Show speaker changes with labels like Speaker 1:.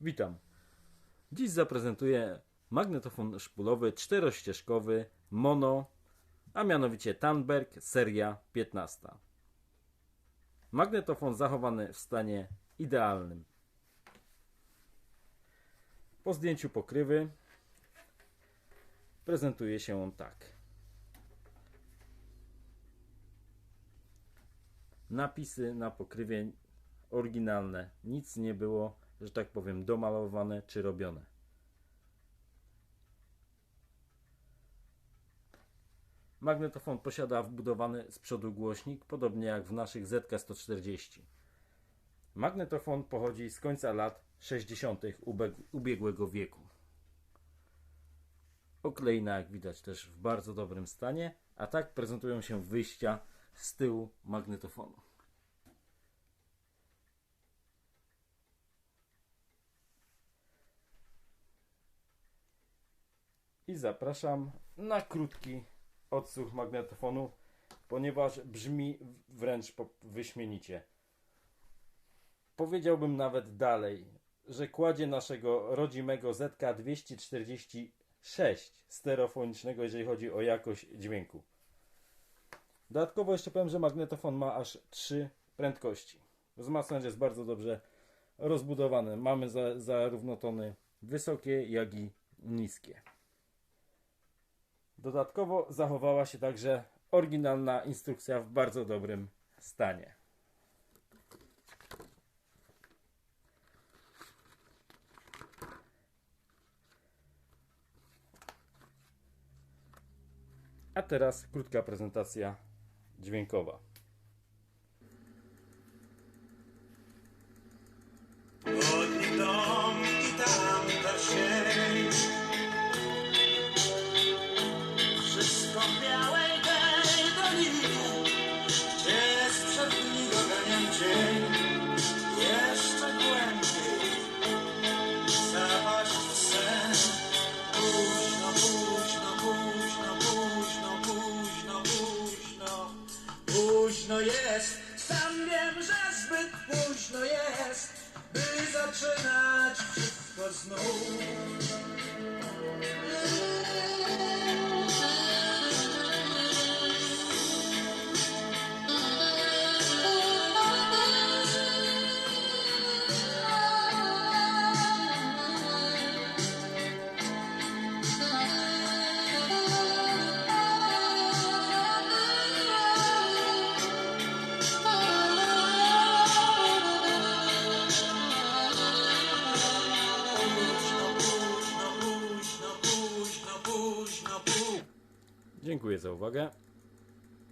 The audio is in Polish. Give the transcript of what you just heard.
Speaker 1: Witam. Dziś zaprezentuję magnetofon szpulowy czterościeżkowy mono, a mianowicie Tanberg seria 15. Magnetofon zachowany w stanie idealnym. Po zdjęciu pokrywy prezentuje się on tak. Napisy na pokrywie oryginalne. Nic nie było, że tak powiem, domalowane czy robione. Magnetofon posiada wbudowany z przodu głośnik, podobnie jak w naszych ZK-140. Magnetofon pochodzi z końca lat 60. ube- ubiegłego wieku. Oklejna, jak widać, też w bardzo dobrym stanie, a tak prezentują się wyjścia z tyłu magnetofonu. I zapraszam na krótki odsłuch magnetofonu, ponieważ brzmi wręcz wyśmienicie. Powiedziałbym nawet dalej, że kładzie naszego rodzimego ZK246 stereofonicznego, jeżeli chodzi o jakość dźwięku. Dodatkowo jeszcze powiem, że magnetofon ma aż trzy prędkości. Wzmacniacz jest bardzo dobrze rozbudowany. Mamy za, zarówno tony wysokie, jak i niskie. Dodatkowo zachowała się także oryginalna instrukcja w bardzo dobrym stanie. A teraz krótka prezentacja dźwiękowa.
Speaker 2: Zaczynać wszystko znów.
Speaker 1: Dziękuję za uwagę.